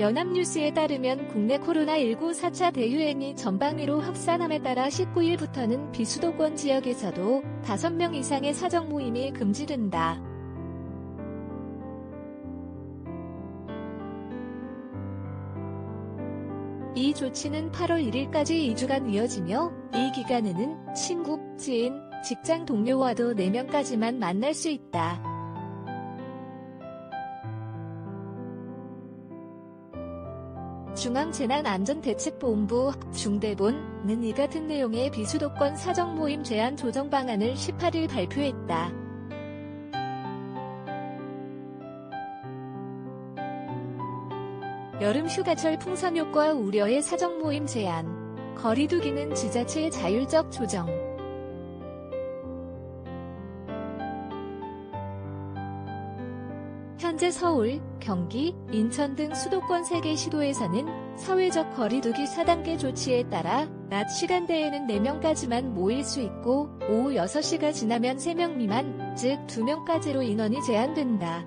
연합뉴스에 따르면 국내 코로나19 4차 대유행이 전방위로 확산함에 따라 19일부터는 비수도권 지역에서도 5명 이상의 사적 모임이 금지된다. 이 조치는 8월 1일까지 2주간 이어지며 이 기간에는 친구, 지인, 직장 동료와도 4명까지만 만날 수 있다. 중앙재난안전대책본부 중대본은 이 같은 내용의 비수도권 사적 모임 제한 조정 방안을 18일 발표했다. 여름 휴가철 풍선 효과 우려의 사적 모임 제한, 거리두기는 지자체의 자율적 조정. 현재 서울, 경기, 인천 등 수도권 3개 시도에서는 사회적 거리두기 4단계 조치에 따라 낮 시간대에는 4명까지만 모일 수 있고 오후 6시가 지나면 3명 미만, 즉 2명까지로 인원이 제한된다.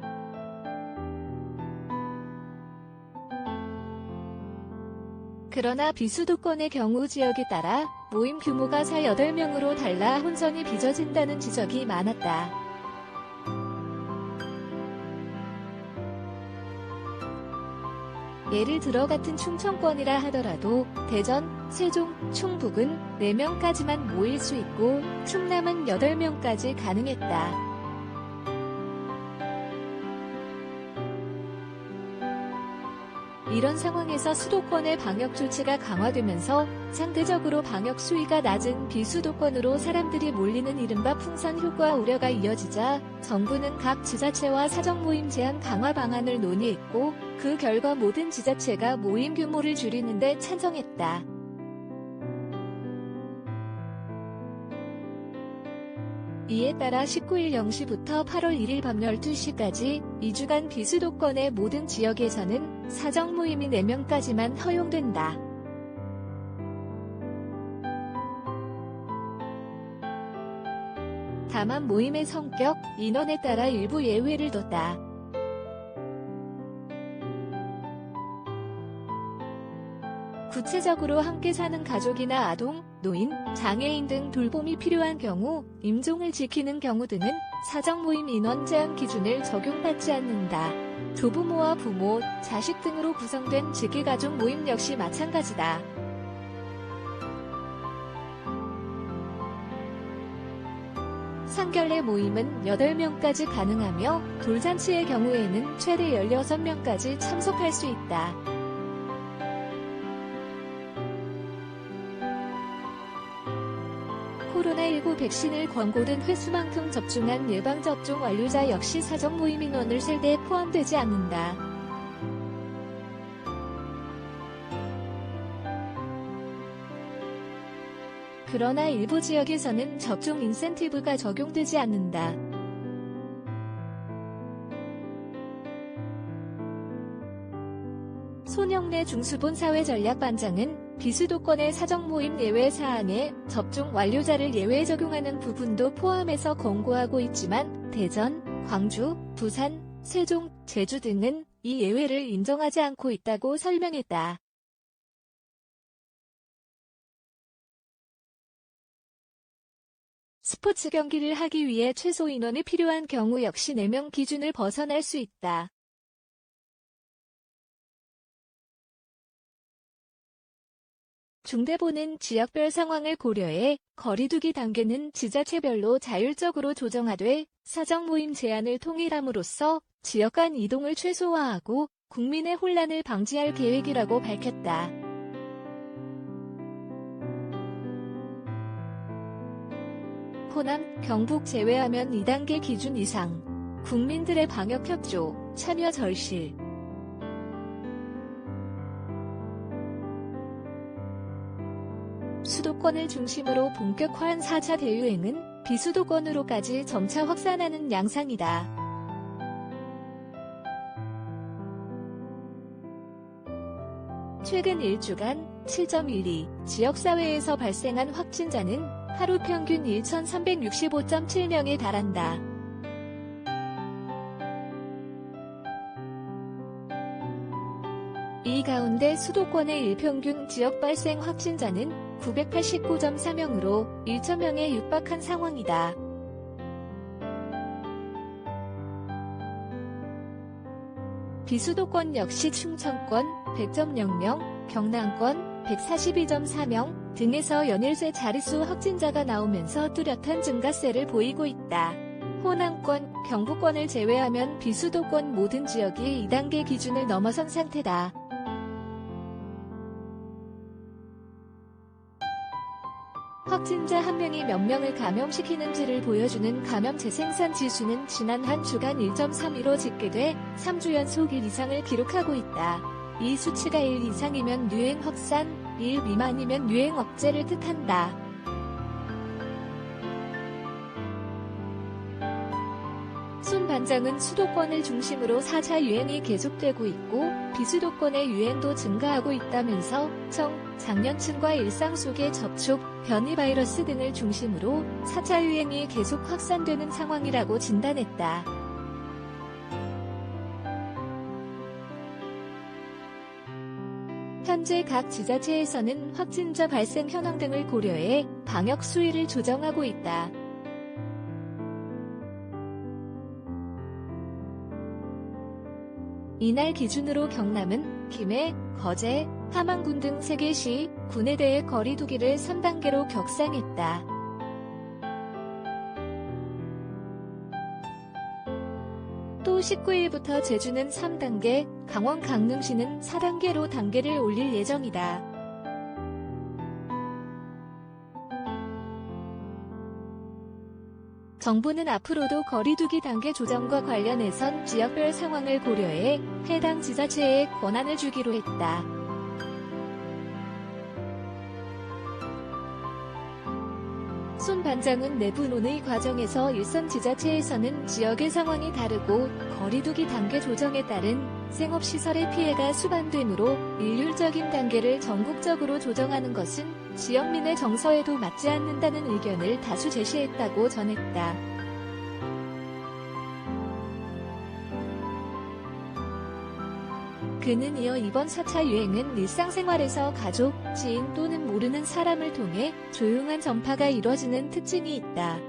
그러나 비수도권의 경우 지역에 따라 모임 규모가 4, 8명으로 달라 혼선이 빚어진다는 지적이 많았다. 예를 들어 같은 충청권이라 하더라도 대전, 세종, 충북은 4명까지만 모일 수 있고 충남은 8명까지 가능했다. 이런 상황에서 수도권의 방역 조치가 강화되면서 상대적으로 방역 수위가 낮은 비수도권으로 사람들이 몰리는 이른바 풍선 효과 우려가 이어지자 정부는 각 지자체와 사적 모임 제한 강화 방안을 논의했고 그 결과 모든 지자체가 모임 규모를 줄이는데 찬성했다. 이에 따라 19일 0시부터 8월 1일 밤 12시까지 2주간 비수도권의 모든 지역에서는 사적 모임이 4명까지만 허용된다. 다만 모임의 성격, 인원에 따라 일부 예외를 뒀다. 구체적으로 함께 사는 가족이나 아동, 노인, 장애인 등 돌봄이 필요한 경우, 임종을 지키는 경우 등은 사적 모임 인원 제한 기준을 적용받지 않는다. 조부모와 부모, 자식 등으로 구성된 직계가족 모임 역시 마찬가지다. 상결례 모임은 8명까지 가능하며 돌잔치의 경우에는 최대 16명까지 참석할 수 있다. 코로나19 백신을 권고된 횟수만큼 접종한 예방접종 완료자 역시 사적 모임 인원을 셀때 포함되지 않는다. 그러나 일부 지역에서는 접종 인센티브가 적용되지 않는다. 손영래 중수본 사회전략반장은 비수도권의 사적 모임 예외 사항에 접종 완료자를 예외 적용하는 부분도 포함해서 권고하고 있지만 대전, 광주, 부산, 세종, 제주 등은 이 예외를 인정하지 않고 있다고 설명했다. 스포츠 경기를 하기 위해 최소 인원이 필요한 경우 역시 4명 기준을 벗어날 수 있다. 중대본은 지역별 상황을 고려해 거리두기 단계는 지자체별로 자율적으로 조정하되 사적 모임 제한을 통일함으로써 지역 간 이동을 최소화하고 국민의 혼란을 방지할 계획이라고 밝혔다. 호남, 경북 제외하면 2단계 기준 이상. 국민들의 방역 협조, 참여 절실. 수도권을 중심으로 본격화한 4차 대유행은 비수도권으로까지 점차 확산하는 양상이다. 최근 1주간 7.12 지역사회에서 발생한 확진자는 하루 평균 1,365.7명에 달한다. 이 가운데 수도권의 일평균 지역 발생 확진자는 989.4명으로 1,000명에 육박한 상황이다. 비수도권 역시 충청권 100.00명, 경남권 142.4명 등에서 연일새 자릿수 확진자가 나오면서 뚜렷한 증가세를 보이고 있다. 호남권, 경부권을 제외하면 비수도권 모든 지역이 2단계 기준을 넘어선 상태다. 확진자 한 명이 몇 명을 감염시키는지를 보여주는 감염 재생산 지수는 지난 한 주간 1.32로 집계돼 3주 연속 1 이상을 기록하고 있다. 이 수치가 1 이상이면 유행 확산, 1 미만이면 유행 억제를 뜻한다. 순 반장은 수도권을 중심으로 4차 유행이 계속되고 있고 비수도권의 유행도 증가하고 있다면서 청, 장년층과 일상 속의 접촉, 변이 바이러스 등을 중심으로 4차 유행이 계속 확산되는 상황이라고 진단했다. 현재 각 지자체에서는 확진자 발생 현황 등을 고려해 방역 수위를 조정하고 있다. 이날 기준으로 경남은 김해, 거제, 함안군 등 3개 시, 군에 대해 거리 두기를 3단계로 격상했다. 또 19일부터 제주는 3단계, 강원 강릉시는 4단계로 단계를 올릴 예정이다. 정부는 앞으로도 거리두기 단계 조정과 관련해선 지역별 상황을 고려해 해당 지자체에 권한을 주기로 했다. 손 반장은 내부 논의 과정에서 일선 지자체에서는 지역의 상황이 다르고 거리두기 단계 조정에 따른 생업시설의 피해가 수반되므로 일률적인 단계를 전국적으로 조정하는 것은 지역민의 정서에도 맞지 않는다는 의견을 다수 제시했다고 전했다. 그는 이어 이번 4차 유행은 일상생활에서 가족, 지인 또는 모르는 사람을 통해 조용한 전파가 이뤄지는 특징이 있다.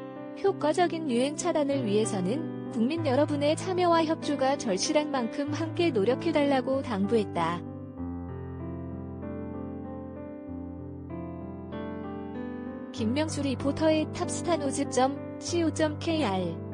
효과적인 유행 차단을 위해서는 국민 여러분의 참여와 협조가 절실한 만큼 함께 노력해달라고 당부했다. 김명수 리포터의 탑스타노즈.co.kr